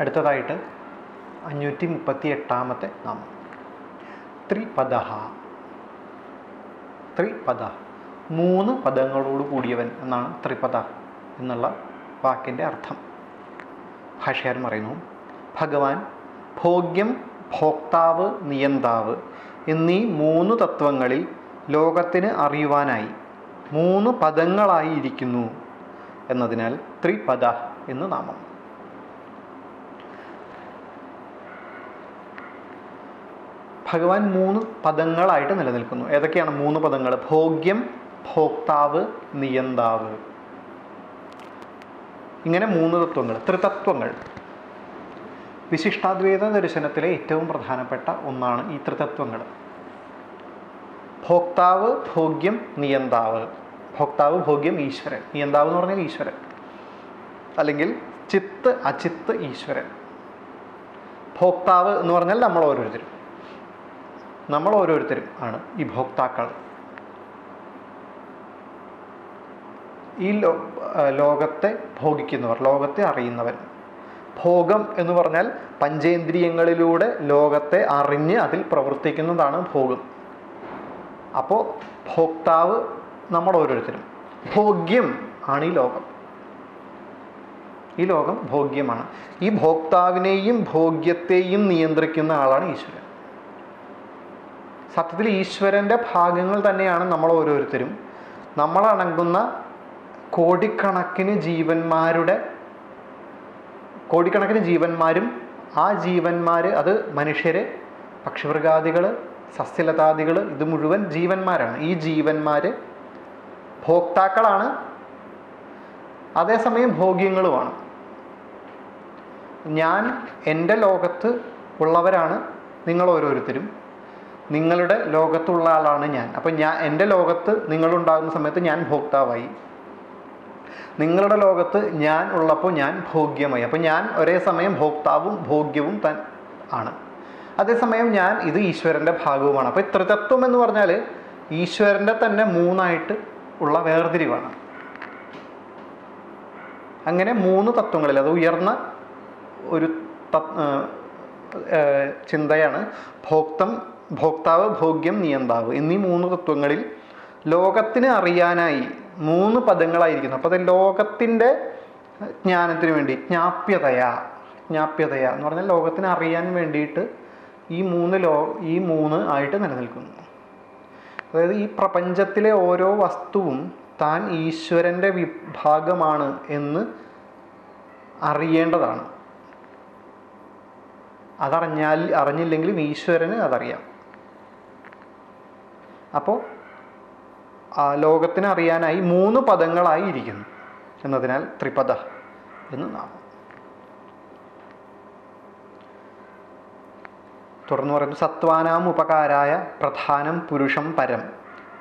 അടുത്തതായിട്ട് അഞ്ഞൂറ്റി മുപ്പത്തി എട്ടാമത്തെ നാമം. ത്രിപദ ത്രിപദ. മൂന്ന് പദങ്ങളോട് കൂടിയവൻ എന്നാണ് ത്രിപദ എന്നുള്ള വാക്കിന്റെ അർത്ഥം. ഭാഷകാരൻ പറയുന്നു ഭഗവാൻ ഭോഗ്യം ഭോക്താവ് നിയന്താവ് എന്നീ മൂന്ന് തത്വങ്ങളിൽ ലോകത്തിന് അറിയുവാനായി മൂന്ന് പദങ്ങളായി ഇരിക്കുന്നു. എന്നതിനാൽ ത്രിപദ എന്ന് നാമം. ഭഗവാൻ മൂന്ന് പദങ്ങളായിട്ട് നിലനിൽക്കുന്നു. ഏതൊക്കെയാണ് മൂന്ന് പദങ്ങൾ? ഭോഗ്യം ഭോക്താവ് നിയന്താവ്. ഇങ്ങനെ മൂന്ന് തത്വങ്ങൾ ത്രിതത്വങ്ങൾ. വിശിഷ്ടാദ്വൈത ദർശനത്തിലെ ഏറ്റവും പ്രധാനപ്പെട്ട ഒന്നാണ് ഈ ത്രിതത്വങ്ങൾ. ഭോക്താവ് ഭോഗ്യം നിയന്താവ്. ഭോക്താവ് ഭോഗ്യം ഈശ്വരൻ. നിയന്താവ് എന്ന് പറഞ്ഞാൽ ഈശ്വരൻ. അല്ലെങ്കിൽ ചിത്ത് അചിത്ത് ഈശ്വരൻ. ഭോക്താവ് എന്ന് പറഞ്ഞാൽ നമ്മൾ ഓരോരുത്തരും. നമ്മൾ ഓരോരുത്തരും ആണ് ഈ ഭോക്താക്കൾ. ഈ ലോ ലോകത്തെ ഭോഗിക്കുന്നവർ ലോകത്തെ അറിയുന്നവർ. ഭോഗം എന്ന് പറഞ്ഞാൽ പഞ്ചേന്ദ്രിയങ്ങളിലൂടെ ലോകത്തെ അറിഞ്ഞ് അതിൽ പ്രവർത്തിക്കുന്നതാണ് ഭോഗം. അപ്പോൾ ഭോക്താവ് നമ്മൾ ഓരോരുത്തരും ഭോഗ്യം ആണ് ഈ ലോകം. ഈ ലോകം ഭോഗ്യമാണ്. ഈ ഭോക്താവിനെയും ഭോഗ്യത്തെയും നിയന്ത്രിക്കുന്ന ആളാണ് ഈശ്വരൻ. സത്യത്തിൽ ഈശ്വരന്റെ ഭാഗങ്ങൾ തന്നെയാണ് നമ്മൾ ഓരോരുത്തരും. നമ്മളടങ്ങുന്ന കോടിക്കണക്കിന് ജീവന്മാരുടെ കോടിക്കണക്കിന് ജീവന്മാരും ആ ജീവന്മാർ അത് മനുഷ്യർ പക്ഷിമൃഗാദികൾ സസ്യലതാദികൾ ഇത് മുഴുവൻ ജീവന്മാരാണ്. ഈ ജീവന്മാർ ഭോക്താക്കളാണ്. അതേസമയം ഭോഗ്യങ്ങളുമാണ്. ഞാൻ എന്റെ ലോകത്ത് ഉള്ളവരാണ് നിങ്ങൾ ഓരോരുത്തരും. നിങ്ങളുടെ ലോകത്തുള്ള ആളാണ് ഞാൻ. അപ്പം ഞാൻ എന്റെ ലോകത്ത് നിങ്ങളുണ്ടാകുന്ന സമയത്ത് ഞാൻ ഭോക്താവായി. നിങ്ങളുടെ ലോകത്ത് ഞാൻ ഉള്ളപ്പോൾ ഞാൻ ഭോഗ്യമായി. അപ്പം ഞാൻ ഒരേ സമയം ഭോക്താവും ഭോഗ്യവും തൻ ആണ്. അതേസമയം ഞാൻ ഇത് ഈശ്വരന്റെ ഭാഗവുമാണ്. അപ്പോൾ ത്രിതത്വം എന്ന് പറഞ്ഞാൽ ഈശ്വരന്റെ തന്നെ മൂന്നായിട്ട് ഉള്ള വേർതിരിവാണ്. അങ്ങനെ മൂന്ന് തത്വങ്ങളിൽ അത് ഉയർന്ന ഒരു ചിന്തയാണ് ഭോക്തം ഭോക്താവ് ഭോഗ്യം നിയന്താവ് എന്നീ മൂന്ന് തത്വങ്ങളിൽ ലോകത്തിന് അറിയാനായി മൂന്ന് പദങ്ങളായിരിക്കുന്നു. അപ്പോൾ അത് ലോകത്തിന്റെ ജ്ഞാനത്തിന് വേണ്ടി ജ്ഞാപ്യതയ ജ്ഞാപ്യതയ എന്ന് പറഞ്ഞാൽ ലോകത്തിന് അറിയാൻ വേണ്ടിയിട്ട് ഈ മൂന്ന് ലോ ഈ മൂന്ന് ആയിട്ട് നിലനിൽക്കുന്നു. അതായത് ഈ പ്രപഞ്ചത്തിലെ ഓരോ വസ്തുവും താൻ ഈശ്വരന്റെ വിഭാഗമാണ് എന്ന് അറിയേണ്ടതാണ്. അതറിഞ്ഞാൽ അറിഞ്ഞില്ലെങ്കിലും ഈശ്വരന് അതറിയാം. അപ്പോൾ ലോകത്തിന് അറിയാനായി മൂന്ന് പദങ്ങളായി ഇരിക്കുന്നു. എന്നതിനാൽ ത്രിപദ എന്ന് നാമം. തുടർന്ന് പറയുന്നു സത്വാനാം ഉപകാരായ പ്രധാനം പുരുഷം പരം.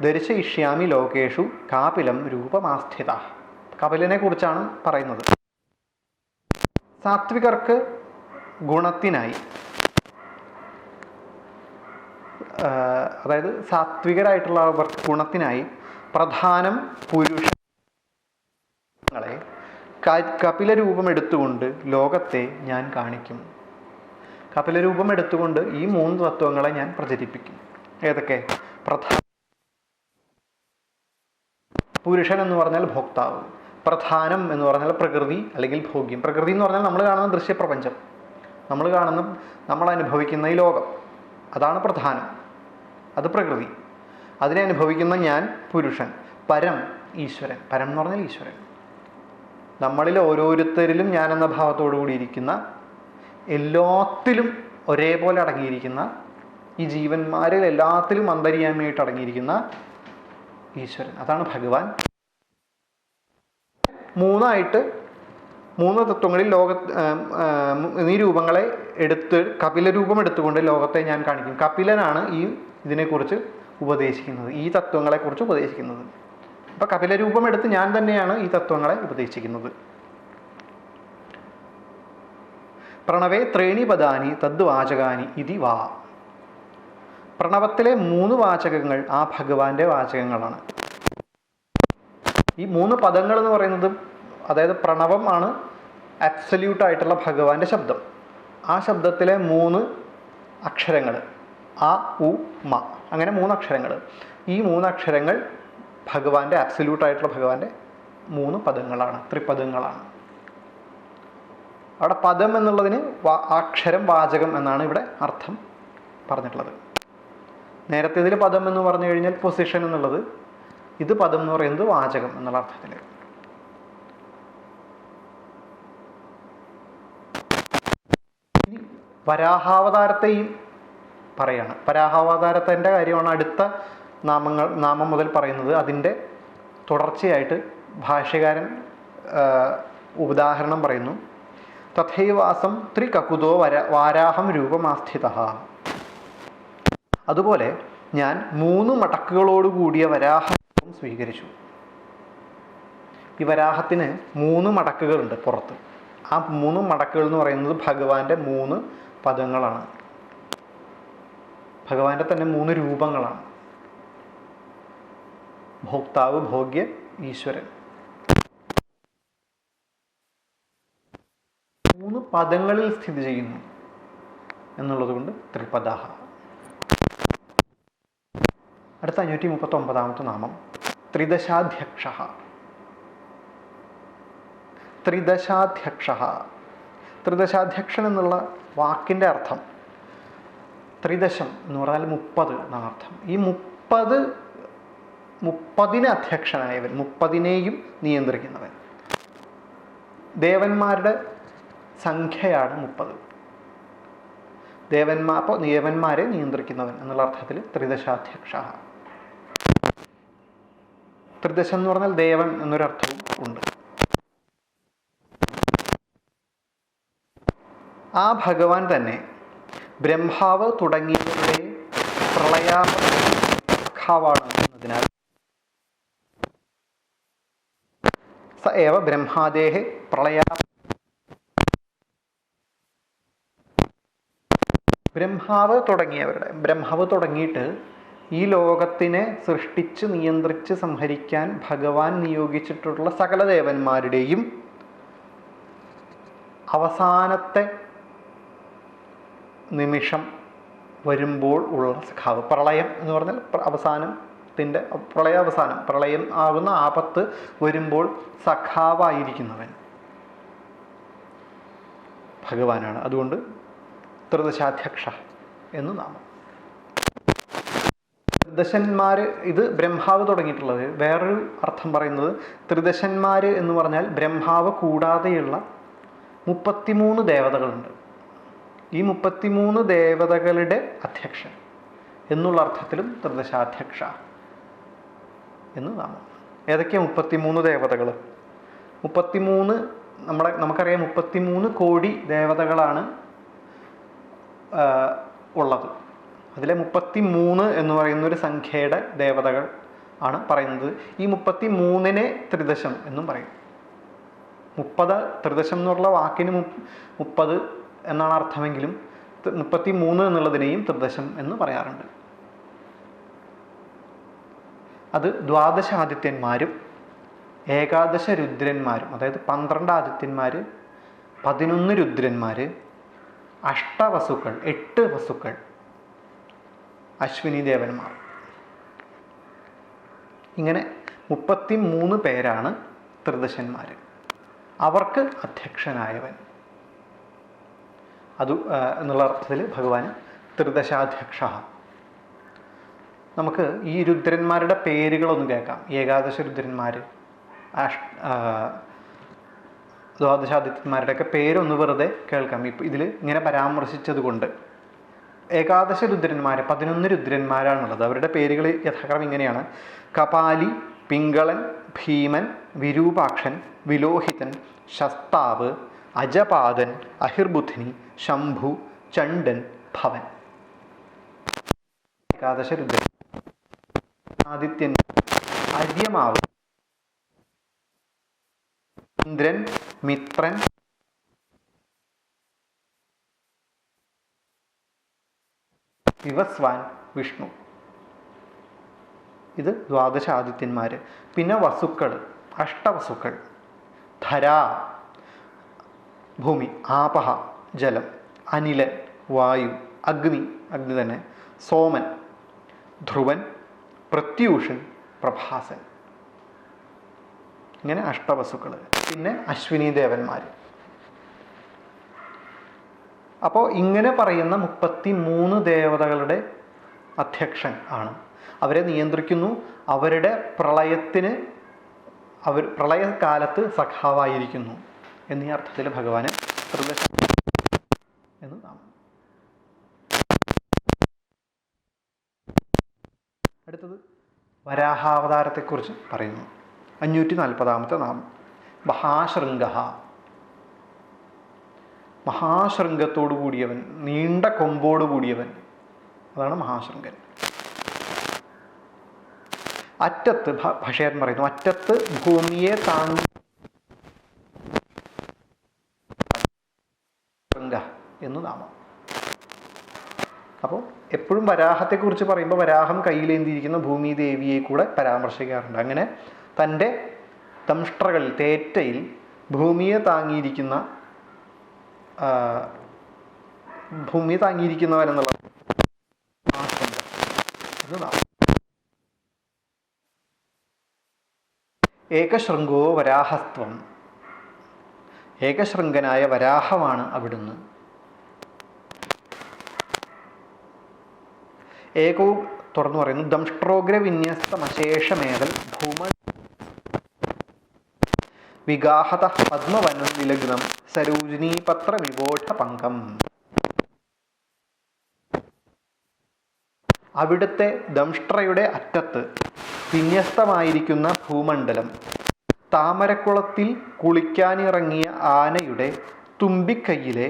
ദർശയിഷ്യാമി ലോകേഷു കാപിലം രൂപമാസ്ഥിത. കപിലനെ കുറിച്ചാണ് പറയുന്നത്. സാത്വികർക്ക് ഗുണത്തിനായി അതായത് സാത്വികരായിട്ടുള്ളവർക്ക് ഗുണത്തിനായി പ്രധാനം പുരുഷങ്ങളെ കപില രൂപം എടുത്തുകൊണ്ട് ലോകത്തെ ഞാൻ കാണിക്കും. കപില രൂപം എടുത്തുകൊണ്ട് ഈ മൂന്ന് തത്വങ്ങളെ ഞാൻ പ്രചരിപ്പിക്കും. ഏതൊക്കെ? പ്രധാന പുരുഷൻ എന്ന് പറഞ്ഞാൽ ഭോക്താവ്. പ്രധാനം എന്ന് പറഞ്ഞാൽ പ്രകൃതി അല്ലെങ്കിൽ ഭോഗ്യം. പ്രകൃതി എന്ന് പറഞ്ഞാൽ നമ്മൾ കാണുന്ന ദൃശ്യപ്രപഞ്ചം. നമ്മൾ കാണുന്ന നമ്മൾ അനുഭവിക്കുന്ന ഈ ലോകം. അതാണ് പ്രധാനം. അത് പ്രകൃതി. അതിനെ അനുഭവിക്കുന്ന ഞാൻ പുരുഷൻ പരം ഈശ്വരൻ. പരം എന്ന് പറഞ്ഞാൽ ഈശ്വരൻ. നമ്മളിൽ ഓരോരുത്തരിലും ഞാൻ എന്ന ഭാവത്തോടു കൂടിയിരിക്കുന്ന എല്ലാത്തിലും ഒരേപോലെ അടങ്ങിയിരിക്കുന്ന ഈ ജീവന്മാരിൽ എല്ലാത്തിലും അന്തര്യാമിയായിട്ട് അടങ്ങിയിരിക്കുന്ന ഈശ്വരൻ. അതാണ് ഭഗവാൻ. മൂന്നായിട്ട് മൂന്ന് തത്വങ്ങളിൽ ലോക ഈ രൂപങ്ങളെ എടുത്ത് കപില രൂപം എടുത്തുകൊണ്ട് ലോകത്തെ ഞാൻ കാണിക്കും. കപിലനാണ് ഈ ഇതിനെക്കുറിച്ച് ഉപദേശിക്കുന്നത് ഈ തത്വങ്ങളെക്കുറിച്ച് ഉപദേശിക്കുന്നത്. അപ്പോൾ കപിലരൂപം എടുത്ത് ഞാൻ തന്നെയാണ് ഈ തത്വങ്ങളെ ഉപദേശിക്കുന്നത്. പ്രണവേ ത്രേണി പദാനി തദ്വാചകാനി ഇതി വാ. പ്രണവത്തിലെ മൂന്ന് വാചകങ്ങൾ ആ ഭഗവാന്റെ വാചകങ്ങളാണ്. ഈ മൂന്ന് പദങ്ങൾ എന്ന് പറയുന്നത് അതായത് പ്രണവം ആണ് അബ്സല്യൂട്ട് ആയിട്ടുള്ള ഭഗവാന്റെ ശബ്ദം. ആ ശബ്ദത്തിലെ മൂന്ന് അക്ഷരങ്ങൾ ആ ഉ മ. അങ്ങനെ മൂന്നക്ഷരങ്ങൾ ഈ മൂന്നക്ഷരങ്ങൾ ഭഗവാന്റെ അബ്സല്യൂട്ട് ആയിട്ടുള്ള ഭഗവാന്റെ മൂന്ന് പദങ്ങളാണ് ത്രിപദങ്ങളാണ്. അവിടെ പദം എന്നുള്ളതിന് അക്ഷരം വാചകം എന്നാണ് ഇവിടെ അർത്ഥം പറഞ്ഞിട്ടുള്ളത്. നേരത്തെ ഇതിൽ പദം എന്ന് പറഞ്ഞു കഴിഞ്ഞാൽ പൊസിഷൻ എന്നുള്ളത് ഇത് പദം എന്ന് പറയുന്നത് വാചകം എന്നുള്ള അർത്ഥത്തിൽ വരാഹാവതാരത്തെയും പറയാണ്. പരാഹാവതാരത്തിന്റെ കാര്യമാണ് അടുത്ത നാമങ്ങൾ നാമം മുതൽ പറയുന്നത്. അതിന്റെ തുടർച്ചയായിട്ട് ഭാഷ്യകാരൻ ഉദാഹരണം പറയുന്നു. തഥൈവാസം ത്രികകുതോ വര വാരാഹം രൂപമാസ്ഥിത. അതുപോലെ ഞാൻ മൂന്ന് മടക്കുകളോട് കൂടിയ വരാഹം സ്വീകരിച്ചു. ഈ വരാഹത്തിന് മൂന്ന് മടക്കുകളുണ്ട് പുറത്ത്. ആ മൂന്ന് മടക്കുകൾ എന്ന് പറയുന്നത് ഭഗവാന്റെ മൂന്ന് പദങ്ങളാണ്. ഭഗവാന്റെ തന്നെ മൂന്ന് രൂപങ്ങളാണ്. ഭോക്താവ് ഭോഗ്യ ഈശ്വരൻ. മൂന്ന് പദങ്ങളിൽ സ്ഥിതി ചെയ്യുന്നു എന്നുള്ളത് കൊണ്ട് ത്രിപദാഹ അടുത്ത അഞ്ഞൂറ്റി മുപ്പത്തി ഒമ്പതാമത്തെ നാമം ത്രിദശാധ്യക്ഷ. ത്രിദശാധ്യക്ഷ. ത്രിദശാധ്യക്ഷൻ എന്നുള്ള വാക്കിന്റെ അർത്ഥം ത്രിദശം എന്ന് പറഞ്ഞാൽ മുപ്പത് എന്നർത്ഥം ഈ മുപ്പത് മുപ്പതിന് അധ്യക്ഷനായവൻ മുപ്പതിനെയും നിയന്ത്രിക്കുന്നവൻ. ദേവന്മാരുടെ സംഖ്യയാണ് മുപ്പത്. ദേവന്മാർ അപ്പോൾ ദേവന്മാരെ നിയന്ത്രിക്കുന്നവൻ എന്നുള്ള അർത്ഥത്തിൽ ത്രിദശാധ്യക്ഷ. ത്രിദശം എന്ന് പറഞ്ഞാൽ ദേവൻ എന്നൊരർത്ഥവും ഉണ്ട്. ആ ഭഗവാൻ തന്നെ ബ്രഹ്മാവ് തുടങ്ങിയവരുടെ പ്രളയാവാണ് എന്നതിനാൽ. സ ഏവ ബ്രഹ്മാദേഹ പ്രളയാ ബ്രഹ്മാവ് തുടങ്ങിയവരുടെ ബ്രഹ്മാവ് തുടങ്ങിയിട്ട് ഈ ലോകത്തിനെ സൃഷ്ടിച്ച് നിയന്ത്രിച്ച് സംഹരിക്കാൻ ഭഗവാൻ നിയോഗിച്ചിട്ടുള്ള സകല ദേവന്മാരുടെയും അവസാനത്തെ നിമിഷം വരുമ്പോൾ ഉള്ള സഖാവ്. പ്രളയം എന്ന് പറഞ്ഞാൽ അവസാനത്തിന്റെ പ്രളയാവസാനം. പ്രളയം ആകുന്ന ആപത്ത് വരുമ്പോൾ സഖാവായിരിക്കുന്നവൻ. ഭഗവാനാണ്. അതുകൊണ്ട് ത്രിദശാധ്യക്ഷ എന്ന് നാമം. ത്രിദശന്മാർ ഇത് ബ്രഹ്മാവ് തുടങ്ങിയിട്ടുള്ളത്. വേറൊരു അർത്ഥം പറയുന്നത് ത്രിദശന്മാർ എന്ന് പറഞ്ഞാൽ ബ്രഹ്മാവ് കൂടാതെയുള്ള മുപ്പത്തിമൂന്ന് ദേവതകളുണ്ട്. ഈ മുപ്പത്തിമൂന്ന് ദേവതകളുടെ അധ്യക്ഷൻ എന്നുള്ള അർത്ഥത്തിലും ത്രിദശാധ്യക്ഷ എന്ന് നാമം. ഏതൊക്കെയാണ് മുപ്പത്തിമൂന്ന് ദേവതകൾ മുപ്പത്തിമൂന്ന് നമ്മളെ നമുക്കറിയാം മുപ്പത്തിമൂന്ന് കോടി ദേവതകളാണ് ഉള്ളത്. അതിലെ മുപ്പത്തി മൂന്ന് എന്ന് പറയുന്ന ഒരു സംഖ്യയുടെ ദേവതകൾ ആണ് പറയുന്നത്. ഈ മുപ്പത്തി മൂന്നിനെ ത്രിദശം എന്നും പറയും. മുപ്പത് ത്രിദശം എന്നുള്ള വാക്കിന് മുപ്പത് എന്നാണ് അർത്ഥമെങ്കിലും മുപ്പത്തി മൂന്ന് എന്നുള്ളതിനെയും ത്രിദശം എന്ന് പറയാറുണ്ട്. അത് ദ്വാദശ ആദിത്യന്മാരും ഏകാദശ രുദ്രന്മാരും അതായത് പന്ത്രണ്ട് ആദിത്യന്മാർ പതിനൊന്ന് രുദ്രന്മാർ അഷ്ടവസുക്കൾ എട്ട് വസുക്കൾ അശ്വിനി ദേവന്മാർ. ഇങ്ങനെ മുപ്പത്തി മൂന്ന് പേരാണ് ത്രിദശന്മാർ അവർക്ക് അധ്യക്ഷനായവൻ. അത് എന്നുള്ള അർത്ഥത്തിൽ ഭഗവാൻ ത്രിദശാധ്യക്ഷ. നമുക്ക് ഈ രുദ്രന്മാരുടെ പേരുകളൊന്ന് കേൾക്കാം. ഏകാദശ രുദ്രന്മാർ അഷ് ദ്വാദശാദിത്യന്മാരുടെയൊക്കെ പേരൊന്ന് വെറുതെ കേൾക്കാം. ഇപ്പം ഇതിൽ ഇങ്ങനെ പരാമർശിച്ചത് കൊണ്ട്. ഏകാദശ രുദ്രന്മാർ പതിനൊന്ന് രുദ്രന്മാരാണുള്ളത്. അവരുടെ പേരുകൾ യഥാക്രമം ഇങ്ങനെയാണ്. കപാലി പിങ്കളൻ ഭീമൻ വിരൂപാക്ഷൻ വിലോഹിതൻ ശസ്താവ് അജപാദൻ അഹിർബുദ്ധിനി ശംഭു ചണ്ഡൻ ഭവൻ. ഏകാദശ രുദ്രൻ. ആദിത്യൻ അര്യമാവ്. ഇന്ദ്രൻ മിത്രൻ. വിവസ്വാൻ വിഷ്ണു. ഇത് ദ്വാദശ ആദിത്യന്മാർ പിന്നെ വസുക്കൾ അഷ്ടവസുക്കൾ. ധരാ ഭൂമി ആപഹ ജലം അനിലൻ വായു അഗ്നി അഗ്നി തന്നെ. സോമൻ ധ്രുവൻ പ്രത്യൂഷൻ പ്രഭാസൻ. ഇങ്ങനെ അഷ്ടവസുക്കൾ പിന്നെ അശ്വിനി ദേവന്മാർ അപ്പോൾ ഇങ്ങനെ പറയുന്ന മുപ്പത്തി മൂന്ന് ദേവതകളുടെ അധ്യക്ഷൻ ആണ്. അവരെ നിയന്ത്രിക്കുന്നു. അവരുടെ പ്രളയത്തിന് അവർ പ്രളയകാലത്ത് സഖാവായിരിക്കുന്നു. എന്നീ അർത്ഥത്തിൽ ഭഗവാന് ത്രിദശ എന്ന് നാമം. അടുത്തത് വരാഹാവതാരത്തെക്കുറിച്ച് പറയുന്നു. അഞ്ഞൂറ്റി നാൽപ്പതാമത്തെ നാമം. മഹാശൃംഗ മഹാശൃംഗത്തോടു കൂടിയവൻ നീണ്ട കൊമ്പോട് കൂടിയവൻ അതാണ് മഹാശൃംഗൻ. അറ്റത്ത് ഭഷേരൻ പറയുന്നു അറ്റത്ത് ഭൂമിയെ താങ്ങി എന്ന് നാമം. അപ്പോൾ എപ്പോഴും വരാഹത്തെക്കുറിച്ച് പറയുമ്പോൾ വരാഹം കയ്യിലേന്തിയിരിക്കുന്ന ഭൂമി ദേവിയെ കൂടെ പരാമർശിക്കാറുണ്ട്. അങ്ങനെ തന്റെ ദംഷ്ട്രകളിൽ തേറ്റയിൽ ഭൂമിയെ താങ്ങിയിരിക്കുന്ന ഭൂമി താങ്ങിയിരിക്കുന്നവരെന്നുള്ള ഏകശൃംഗോ വരാഹസ്ത്വം. ഏകശൃംഗനായ വരാഹമാണ് അവിടുന്ന് ഏകോ തുറന്നു പറയുന്നു. ദംഷ്ട്രോഗ്ര വിന്യസ്തമശേഷമേതൽ ഭൂമ വിഗാഹത പത്മവനം വിലഗ്നം സരോജിനീപത്ര വിവോഠ പങ്കം അവിടുത്തെ ദംഷ്ട്രയുടെ അറ്റത്ത് വിന്യസ്തമായിരിക്കുന്ന ഭൂമണ്ഡലം താമരക്കുളത്തിൽ കുളിക്കാനിറങ്ങിയ ആനയുടെ തുമ്പിക്കൈയിലെ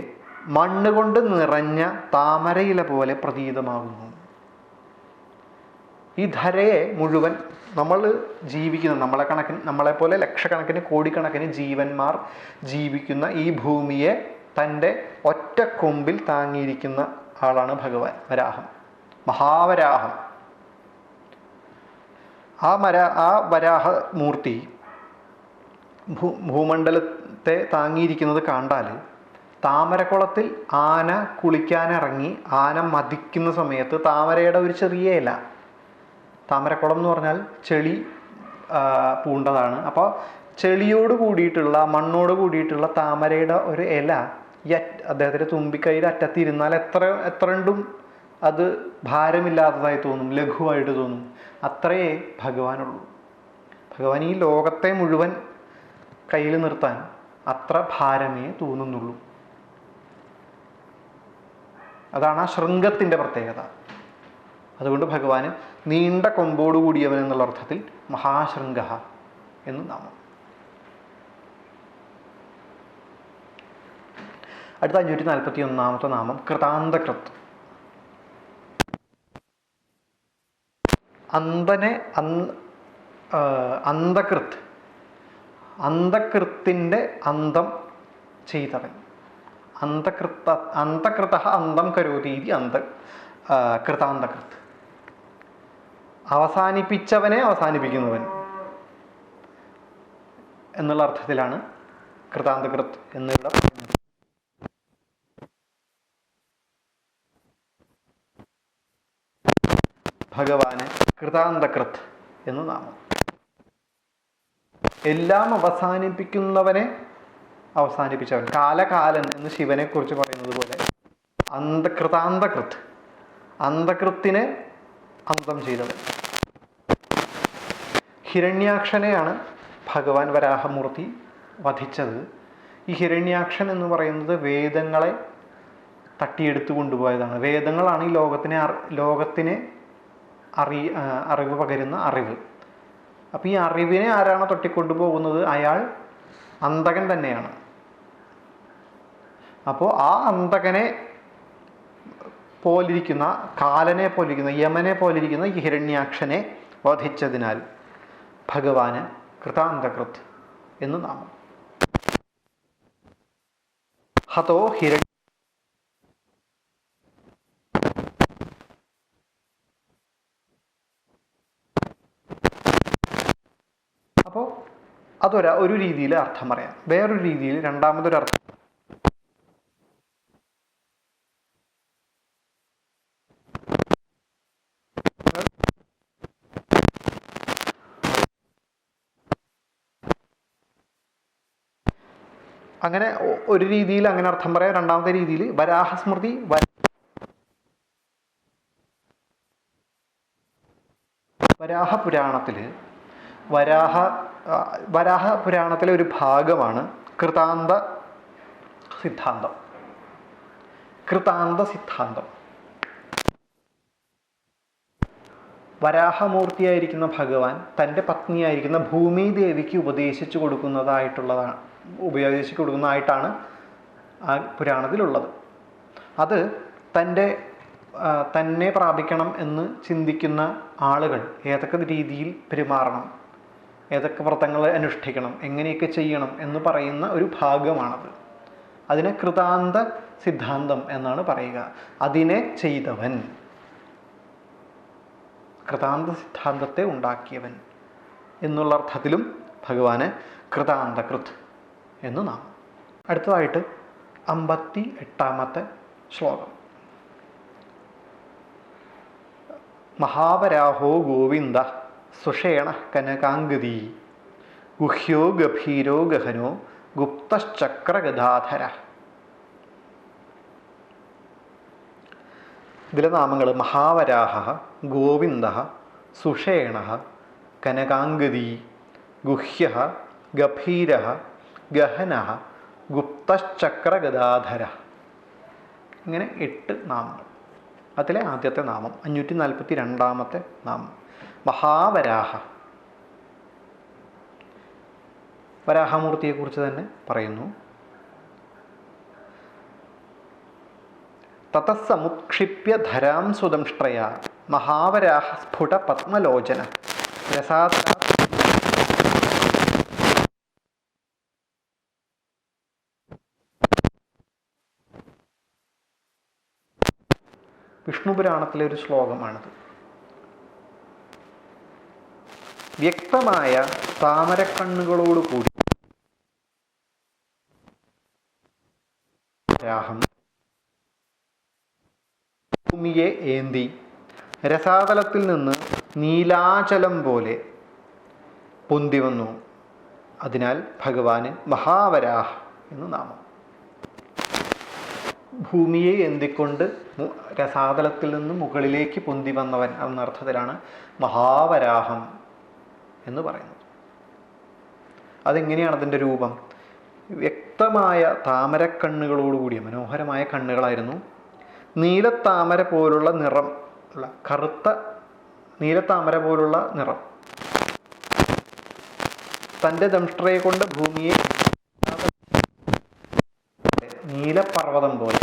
മണ്ണ് കൊണ്ട് നിറഞ്ഞ താമരയില പോലെ പ്രതീതമാകുന്നു. ഈ ധരയെ മുഴുവൻ നമ്മൾ ജീവിക്കുന്ന നമ്മളെ കണക്കിന് നമ്മളെപ്പോലെ ലക്ഷക്കണക്കിന് കോടിക്കണക്കിന് ജീവന്മാർ ജീവിക്കുന്ന ഈ ഭൂമിയെ തന്റെ ഒറ്റ കൊമ്പിൽ താങ്ങിയിരിക്കുന്ന ആളാണ് ഭഗവാൻ വരാഹം മഹാവരാഹം. ആ മര ആ വരാഹ മൂർത്തി ഭൂ ഭൂമണ്ഡലത്തെ താങ്ങിയിരിക്കുന്നത് കണ്ടാൽ താമരക്കുളത്തിൽ ആന കുളിക്കാനിറങ്ങി ആന മതിക്കുന്ന സമയത്ത് താമരയുടെ ഒരു ചെറിയ ഇല താമരക്കുളം എന്ന് പറഞ്ഞാൽ ചെളി പൂണ്ടതാണ്. അപ്പോൾ ചെളിയോട് കൂടിയിട്ടുള്ള മണ്ണോട് കൂടിയിട്ടുള്ള താമരയുടെ ഒരു ഇല ഈ അദ്ദേഹത്തിന്റെ തുമ്പിക്കൈയുടെ അറ്റത്തിരുന്നാൽ എത്ര എത്രണ്ടും അത് ഭാരമില്ലാത്തതായി തോന്നും ലഘുവായിട്ട് തോന്നും. അത്രയേ ഭഗവാനുള്ളൂ. ഭഗവാൻ ഈ ലോകത്തെ മുഴുവൻ കയ്യിൽ നിർത്താൻ അത്ര ഭാരമേ തോന്നുന്നുള്ളൂ. അതാണ് ആ ശൃംഗത്തിന്റെ പ്രത്യേകത. അതുകൊണ്ട് ഭഗവാന് നീണ്ട കൊമ്പോട് കൂടിയവൻ എന്നുള്ള അർത്ഥത്തിൽ മഹാശൃംഗ എന്ന് നാമം. അടുത്ത അഞ്ഞൂറ്റി നാൽപ്പത്തി ഒന്നാമത്തെ നാമം കൃതാന്തകൃത്. അന്തനെ അന്തകൃത്. അന്തകൃത്തിന്റെ അന്തം ചെയ്തവൻ. അന്തകൃത്ത അന്തകൃത അന്തം കരോതി അന്ത കൃതാന്തകൃത്. അവസാനിപ്പിച്ചവനെ അവസാനിപ്പിക്കുന്നവൻ എന്നുള്ള അർത്ഥത്തിലാണ് കൃതാന്തകൃത് പറയുന്നത് ഭഗവാന് കൃതാന്തകൃത് എന്ന് നാമം. എല്ലാം അവസാനിപ്പിക്കുന്നവനെ അവസാനിപ്പിച്ചവൻ. കാലകാലൻ എന്ന് ശിവനെ കുറിച്ച് പറയുന്നത് പോലെ അന്ധകൃതാന്തകൃത് അന്ധകൃത്തിനെ അന്തം ചെയ്തവൻ. ഹിരണ്യാക്ഷനെയാണ് ഭഗവാൻ വരാഹമൂർത്തി വധിച്ചത്. ഈ ഹിരണ്യാക്ഷൻ എന്ന് പറയുന്നത് വേദങ്ങളെ തട്ടിയെടുത്തു കൊണ്ടുപോയതാണ്. വേദങ്ങളാണ് ഈ ലോകത്തിനെ ലോകത്തിന് അറി അറിവ് പകരുന്ന അറിവ്. അപ്പോൾ ഈ അറിവിനെ ആരാണോ തട്ടിക്കൊണ്ടുപോകുന്നത്? അയാൾ അന്തകൻ തന്നെയാണ്. അപ്പോൾ ആ അന്തകനെ പോലിരിക്കുന്ന കാലനെ പോലിരിക്കുന്ന യമനെ പോലിരിക്കുന്ന ഈ ഹിരണ്യാക്ഷനെ വധിച്ചതിനാൽ ഭഗവാന് കൃതാന്തകൃത് എന്ന് നാമം. ഹതോ ഹിര അപ്പോൾ അതൊരു ഒരു രീതിയിൽ അർത്ഥം പറയാം. വേറൊരു രീതിയിൽ രണ്ടാമതൊരു അർത്ഥം അങ്ങനെ ഒരു രീതിയിൽ അങ്ങനെ അർത്ഥം പറയാം. രണ്ടാമത്തെ രീതിയിൽ വരാഹസ്മൃതി വരാഹ പുരാണത്തിൽ വരാഹ വരാഹ പുരാണത്തിലെ ഒരു ഭാഗമാണ് കൃതാന്ത സിദ്ധാന്തം. കൃതാന്ത സിദ്ധാന്തം. വരാഹമൂർത്തിയായിരിക്കുന്ന ഭഗവാൻ തന്റെ പത്നിയായിരിക്കുന്ന ഭൂമി ദേവിക്ക് ഉപദേശിച്ചു കൊടുക്കുന്നതായിട്ടുള്ളതാണ് ഉപദേശിച്ചു കൊടുക്കുന്നതായിട്ടാണ് ആ പുരാണത്തിലുള്ളത്. അത് തന്റെ തന്നെ പ്രാപിക്കണം എന്ന് ചിന്തിക്കുന്ന ആളുകൾ ഏതൊക്കെ രീതിയിൽ പെരുമാറണം ഏതൊക്കെ വ്രതങ്ങൾ അനുഷ്ഠിക്കണം എങ്ങനെയൊക്കെ ചെയ്യണം എന്ന് പറയുന്ന ഒരു ഭാഗമാണത്. അതിനെ കൃതാന്ത സിദ്ധാന്തം എന്നാണ് പറയുക. അതിനെ ചെയ്തവൻ. കൃതാന്ത സിദ്ധാന്തത്തെ ഉണ്ടാക്കിയവൻ എന്നുള്ള അർത്ഥത്തിലും ഭഗവാന് കൃതാന്തകൃത് എന്ന് നാം അടുത്തതായിട്ട് അമ്പത്തി എട്ടാമത്തെ ശ്ലോകം. മഹാവരാഹോ ഗോവിന്ദ സുഷേണ കനകാംഗതി ഗുഹ്യോ ഗഭീരോ ഗഹനോ ഗുപ്തശ്ചക്രഗദാധര. ഇതിലെ നാമങ്ങൾ മഹാവരാഹ ഗോവിന്ദ സുഷേണ കനകാംഗതി ഗുഹ്യ ഗഭീര ഗഹന ഗുപ്തശ്ചക്രഗദാധര. ഇങ്ങനെ എട്ട് നാമങ്ങൾ. അതിലെ ആദ്യത്തെ നാമം അഞ്ഞൂറ്റി നാൽപ്പത്തി രണ്ടാമത്തെ നാമം മഹാവരാഹ. വരാഹമൂർത്തിയെക്കുറിച്ച് തന്നെ പറയുന്നു. തതസ്സമുത്ക്ഷിപ്യ ധരാം സുദംഷ്ട്രയ മഹാവരാഹ സ്ഫുട പത്മലോചന. രസാദ വിഷ്ണുപുരാണത്തിലെ ഒരു ശ്ലോകമാണിത്. വ്യക്തമായ താമരക്കണ്ണുകളോടുകൂടി രാഹം ഭൂമിയെ ഏന്തി രസാതലത്തിൽ നിന്ന് നീലാചലം പോലെ പൊന്തി വന്നു. അതിനാൽ ഭഗവാന് മഹാവരാഹ് എന്ന് നാമം. ഭൂമിയെ എന്തിക്കൊണ്ട് രസാതലത്തിൽ നിന്ന് മുകളിലേക്ക് പൊന്തി വന്നവൻ എന്ന അർത്ഥത്തിലാണ് മഹാവരാഹം എന്ന് പറയുന്നത്. അതെങ്ങനെയാണ് അതിന്റെ രൂപം? വ്യക്തമായ താമരക്കണ്ണുകളോടുകൂടിയ മനോഹരമായ കണ്ണുകളായിരുന്നു നീലത്താമര പോലുള്ള നിറം ഉള്ള കറുത്ത നീലത്താമര പോലുള്ള നിറം. തന്റെ ദംഷ്ട്രയെ കൊണ്ട് ഭൂമിയെ നീലപർവതം പോലെ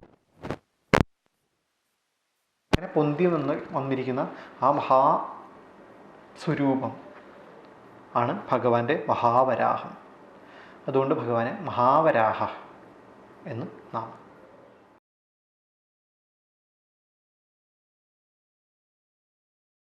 അങ്ങനെ പൊന്തി നിന്ന് വന്നിരിക്കുന്ന ആ മഹാ സ്വരൂപം ആണ് ഭഗവാന്റെ മഹാവരാഹം. അതുകൊണ്ട് ഭഗവാനെ മഹാവരാഹ എന്ന് നാമം.